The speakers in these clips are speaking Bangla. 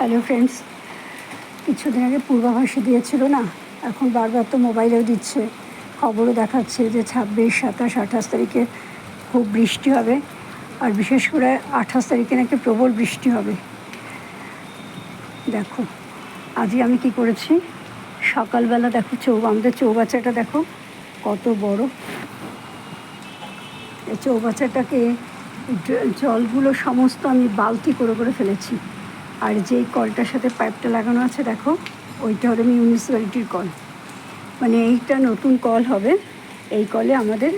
হ্যালো ফ্রেন্ডস কিছুদিন আগে পূর্বাভাসে দিয়েছিল না? এখন বারবার তো মোবাইলেও দিচ্ছে। খবরও দেখাচ্ছে যে ছাব্বিশ, সাতাশ, আঠাশ তারিখে খুব বৃষ্টি হবে। আর বিশেষ করে আঠাশ তারিখে নাকি প্রবল বৃষ্টি হবে। দেখো আজকে আমি কি করেছি? সকালবেলা দেখো চৌ, আমাদের চৌবাচ্চাটা দেখো কত বড়। এই চৌবাচ্চাটাকে জলগুলো সমস্ত আমি বালতি করে করে ফেলেছি। আর যেই কলটার সাথে পাইপটা লাগানো আছে, দেখো, ওইটা হলো মিউনিসিপ্যালিটির কল। মানে এইটা নতুন কল হবে, এই কলে আমাদের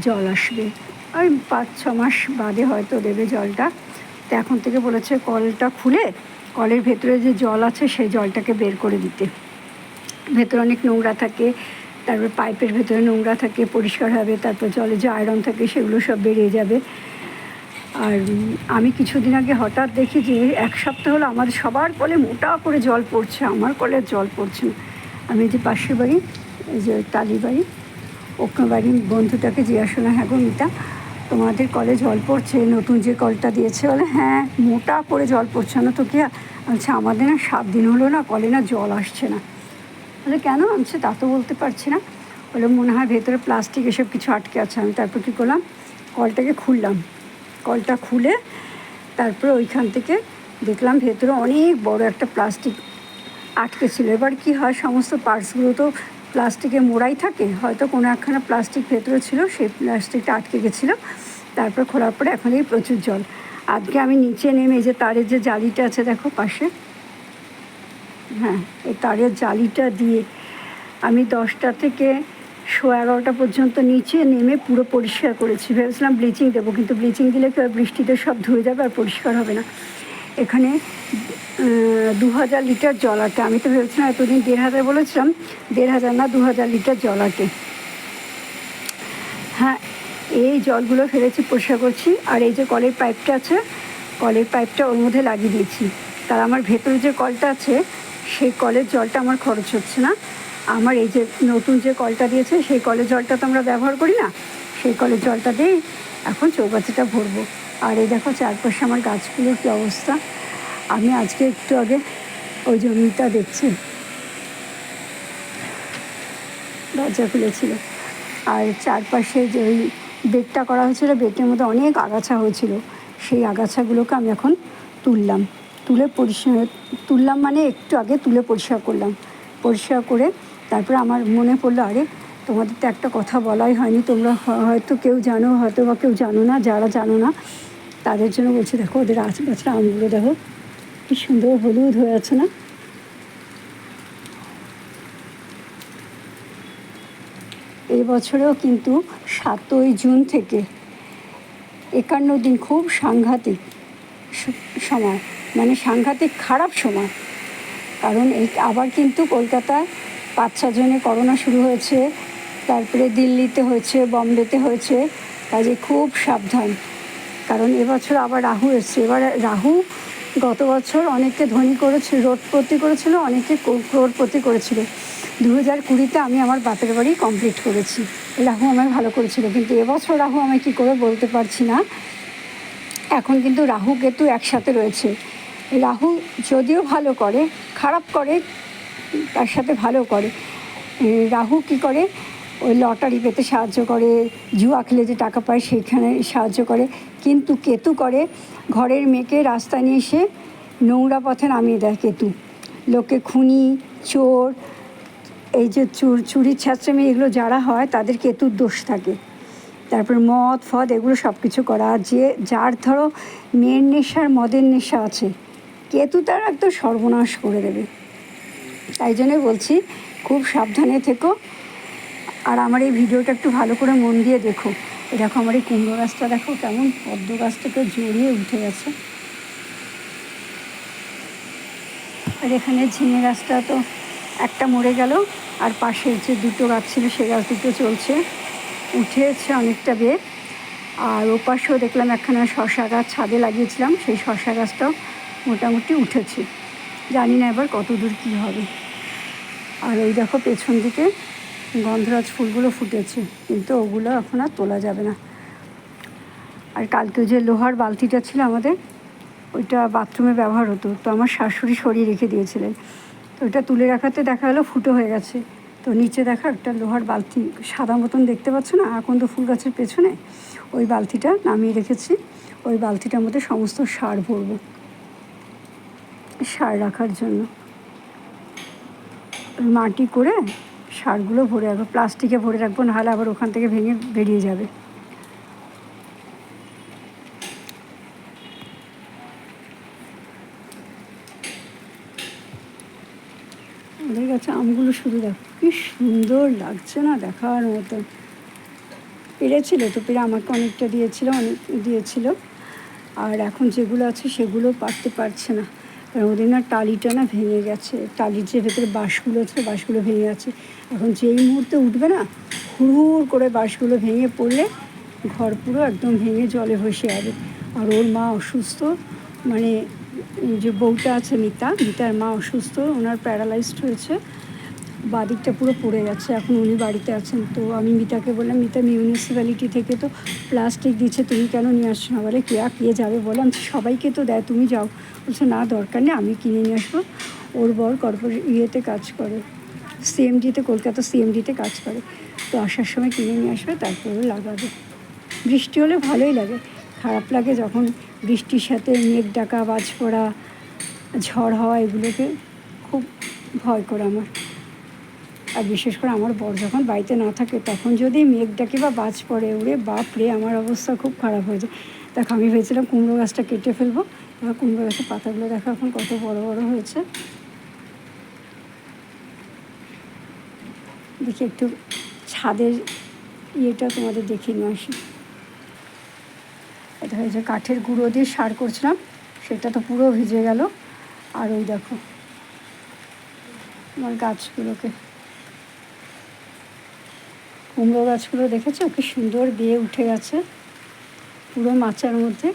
জল আসবে। আর পাঁচ, ছ মাস বাদে হয়তো দেবে জলটা। তো এখন থেকে বলেছে কলটা খুলে, কলের ভেতরে যে জল আছে, সেই জলটাকে বের করে দিতে। ভেতরে অনেক নোংরা থাকে, তারপর পাইপের ভেতরে নোংরা থাকে, পরিষ্কার হবে, তারপর জলে যে আয়রন থাকে, সেগুলো সব বেরিয়ে যাবে। আর আমি কিছুদিন আগে হঠাৎ দেখি যে এক সপ্তাহ হলো আমাদের সবার কলে মোটা করে জল পড়ছে, আমার কলে জল পড়ছে না। আমি যে পাশের বাড়ি, এই যে টালি বাড়ি ওকে বাড়ির বন্ধুটাকে জিজ্ঞাসা হ্যাঁ গো মিতা, তোমাদের কলে জল পড়ছে, নতুন যে কলটা দিয়েছে? বলে হ্যাঁ মোটা করে জল পড়ছে না তো কি আচ্ছা আমাদের না সাত দিন হলো না কলে না জল আসছে না। বলে, কেন? আনছে তা তো বলতে পারছি না। বলে, মনে হয় ভেতরে প্লাস্টিক এসব কিছু আটকে আছে। আমি তারপর কী করলাম, কলটাকে খুললাম। কলটা খুলে তারপরে ওইখান থেকে দেখলাম ভেতরে অনেক বড় একটা প্লাস্টিক আটকে ছিল। এবার কি হয়, সমস্ত পার্টসগুলো তো প্লাস্টিকে মোড়াই থাকে। হয়তো কোনো একখানা প্লাস্টিক ভেতরে ছিল, সেই প্লাস্টিকটা আটকে গেছিল। তারপর খোলার পরে এখন এই প্রচুর জল। আজকে আমি নিচে নেমে যে তারের যে জালিটা আছে, দেখো পাশে। হ্যাঁ এই তারের জালিটা দিয়ে আমি দশটা থেকে শো এগারোটা পর্যন্ত নিচে নেমে পুরো পরিষ্কার করেছি। ভেবেছিলাম ব্লিচিং দেবো কিন্তু ব্লিচিং দিলে কি হয়, বৃষ্টিতে সব ধুয়ে যাবে আর পরিষ্কার হবে না। এখানে দু হাজার লিটার জল আটে। আমি তো ভেবেছিলাম এতদিন দেড় হাজার বলেছিলাম দেড় হাজার না দু হাজার লিটার জল আটে। হ্যাঁ এই জলগুলো ফেলেছি পরিষ্কার করছি। আর এই যে কলের পাইপটা আছে কলের পাইপটা ওর মধ্যে লাগিয়ে দিয়েছি। তার আমার ভেতরে যে কলটা আছে সেই কলের জলটা আমার খরচ হচ্ছে না। আমার এই যে নতুন যে কলটা দিয়েছে, সেই কলের জলটা তো আমরা ব্যবহার করি না। সেই কলের জলটা দিয়েই এখন চৌবাচ্চাটা ভরবো। আর এই দেখো চারপাশে আমার গাছগুলোর কী অবস্থা। আমি আজকে একটু আগে ওই জমিটা দেখছি। দরজা খুলেছিল। আর চারপাশে যে ওই বেডটা করা হয়েছিল, বেডের মধ্যে অনেক আগাছা হয়েছিল। সেই আগাছাগুলোকে আমি এখন তুললাম। তুলে পরিষ্কার, তুললাম মানে একটু আগে তুলে পরিষ্কার করলাম। পরিষ্কার করে তারপরে আমার মনে পড়ল, আরে, তোমাদের তো একটা কথা বলাই হয়নি, তোমরা হয়তো কেউ জানো, হয়তো বা কেউ জানো না, যারা জানো না, তাদের জন্য বলছি, দেখো, ওদের আশেপাশে আমগুলো দেখো, কি সুন্দর হলুদ হয়ে আছে না? এই বছরেও কিন্তু সাতই জুন থেকে একান্ন দিন খুব সাংঘাতিক সময় মানে সাংঘাতিক খারাপ সময়, কারণ এই আবার কিন্তু কলকাতায় পাঁচ ছজনে করোনা শুরু হয়েছে, তারপরে দিল্লিতে হয়েছে, বম্বেতে হয়েছে, কাজে খুব সাবধান। কারণ এবছর আবার রাহু এসছে। এবার রাহু গত বছর অনেককে ধনী করেছিল, রোডপতি করেছিল অনেকে ক্রোড়পতি করেছিল। দু হাজার কুড়িতে আমি আমার বাপের বাড়ি কমপ্লিট করেছি। রাহু আমার ভালো করেছিল, কিন্তু এবছর রাহু আমায় কী করে বলতে পারছি না। এখন কিন্তু রাহু কেতু একসাথে রয়েছে। রাহু যদিও ভালো করে, খারাপ করে তার সাথে ভালো করে। রাহু কি করে? ওই লটারি পেতে সাহায্য করে, জুয়া খেলে যে টাকা পায় সেইখানে সাহায্য করে। কিন্তু কেতু করে, ঘরের মেয়েকে রাস্তা নিয়ে এসে নোংরা পথে নামিয়ে দেয় কেতু। লোকে খুনি, চোর, এই যে চুর চুরি ছাত্রামি এগুলো যারা হয়, তাদের কেতুর দোষ থাকে। তারপর মদ, ফদ এগুলো সব কিছু করা যে, যার ধরো, মেয়ের নেশার মদের নেশা আছে, কেতু তার একদম সর্বনাশ করে দেবে। তাই জন্যই বলছি, খুব সাবধানে থেকো। আর আমার এই ভিডিওটা একটু ভালো করে মন দিয়ে দেখো। দেখো আমার এই কুমড়ো গাছটা, দেখো কেমন পদ্ম গাছটাকে জড়িয়ে উঠে গেছে। আর এখানে ঝিঙে গাছটা তো একটা মরে গেল, আর পাশের যে দুটো গাছ ছিল, সে গাছ দুটো চলছে। উঠেছে অনেকটা বের আর ওপাশেও দেখলাম একখানা শশা গাছ ছাদে লাগিয়েছিলাম, সেই শশা গাছটাও মোটামুটি উঠেছে। জানি না এবার কত দূর কী হবে। আর ওই দেখো পেছন দিকে গন্ধরাজ ফুলগুলো ফুটেছে, কিন্তু ওগুলো এখন আর তোলা যাবে না। আর কালকে যে লোহার বালতিটা ছিল আমাদের, ওইটা বাথরুমে ব্যবহার হতো, তো আমার শাশুড়ি সরিয়ে রেখে দিয়েছিলেন। তো ওইটা তুলে রাখাতে দেখা গেলো ফুটো হয়ে গেছে। তো নিচে দেখা একটা লোহার বালতি, সাদা মতন দেখতে পাচ্ছ না তো ফুল গাছের পেছনে, ওই বালতিটা নামিয়ে রেখেছি। ওই বালতিটার মধ্যে সমস্ত সার ভরবো, সার রাখার জন্য। মাটি করে সারগুলো ভরে রাখব, প্লাস্টিকে ভরে রাখব, নাহলে আবার ওখান থেকে ভেঙে বেরিয়ে যাবে। ওদের কাছে আমগুলো শুধু দেখো, কি সুন্দর লাগছে না দেখার মতো। পেরেছিল তো, পেরে আমাকে অনেকটা দিয়েছিল, অনেক দিয়েছিল। আর এখন যেগুলো আছে সেগুলো পারতে পারছে না। ওদের না টালিটা না ভেঙে গেছে। টালির যে ভেতরে বাঁশগুলো আছে, বাঁশগুলো ভেঙে গেছে এখন যেই মুহূর্তে উঠবে না, হুড় করে বাঁশগুলো ভেঙে পড়লে ঘর পুরো একদম ভেঙে জলে ভসে যাবে। আর ওর মা অসুস্থ মানে যে বউটা আছে মিতা, মিতার মা অসুস্থ, ওনার প্যারালাইজড হয়েছে। বাদিকটা পুরো পড়ে গেছে, এখন উনি বাড়িতে আছেন। তো আমি মিতাকে বললাম, মিতা মিউনিসিপ্যালিটি থেকে তো প্লাস্টিক দিচ্ছে, তুমি কেন নিয়ে আসছো না? বলে, কে কে যাবে বললাম সবাইকে তো দেয়, তুমি যাও। বলছে, না, দরকার নেই, আমি কিনে নিয়ে আসব। ওর বর কর্পোরেট ইয়েতে কাজ করে সিএমডিতে কলকাতা সিএমডিতে কাজ করে। তো আসার সময় কিনে নিয়ে আসবে, তারপরে লাগাবে। বৃষ্টি হলে ভালোই লাগে, খারাপ লাগে যখন বৃষ্টির সাথে মেঘ ডাকা, বাজ পড়া, ঝড় হওয়া, এগুলোকে খুব ভয় করে আমার। আর বিশেষ করে আমার বর যখন বাড়িতে না থাকে, তখন যদি মেঘ ডাকে বা বাজ পড়ে উড়ে বাপ রে, আমার অবস্থা খুব খারাপ হয়ে যায়। দেখো, আমি ভেবেছিলাম কুমড়ো গাছটা কেটে ফেলব। এবার কুমড়ো গাছের পাতাগুলো দেখো এখন কত বড় বড় হয়েছে। দেখি একটু ছাদের ইয়েটা তোমাদের দেখিয়ে নিয়ে আসি। এটা হয়েছে কাঠের গুঁড়ো দিয়ে সার করছিলাম, সেটা তো পুরো ভিজে গেল। আর ওই দেখো, আমার গাছগুলোকে। কুমড়ো গাছগুলো দেখেছ? কি সুন্দর দিয়ে উঠে গেছে পুরো মাচার মধ্যে।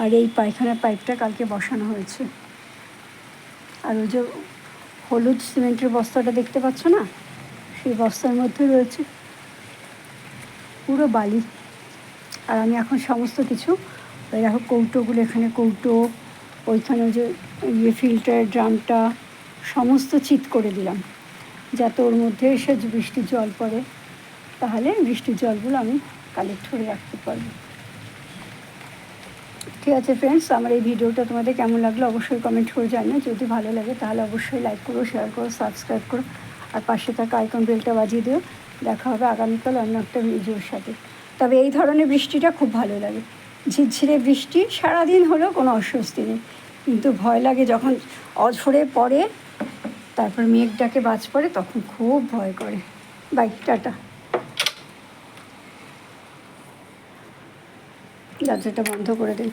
আর এই পায়খানার পাইপটা কালকে বসানো হয়েছে। আর ওই যে হলুদ সিমেন্টের বস্তাটা দেখতে পাচ্ছ না? সেই বস্তার মধ্যে রয়েছে পুরো বালি। আর আমি এখন সমস্ত কিছু, ওই দেখো কৌটোগুলো এখানে কৌটো, ওইখানে যে ইয়ে ফিল্টার ড্রামটা সমস্ত চিত করে দিলাম। যাতে ওর মধ্যে এসে বৃষ্টির জল পড়ে, তাহলে বৃষ্টির জলগুলো আমি কালেক্ট করে রাখতে পারব। ঠিক আছে ফ্রেন্ডস আমার এই ভিডিওটা তোমাদের কেমন লাগল অবশ্যই কমেন্ট করে জানিও। যদি ভালো লাগে তাহলে অবশ্যই লাইক করো শেয়ার করো সাবস্ক্রাইব করো। আর পাশে থাকা আইকন বেলটা বাজিয়ে দিও। দেখা হবে আগামীকাল অন্য একটা ভিডিওর সাথে। তবে এই ধরনের বৃষ্টিটা খুব ভালো লাগে। ঝিরঝিরে বৃষ্টি সারাদিন হলেও কোনো অস্বস্তি নেই। কিন্তু ভয় লাগে যখন অঝরে পড়ে তারপর মেঘ ডাকে বাজ পড়ে, তখন খুব ভয় করে। Bike tata. দরজাটা বন্ধ করে দিই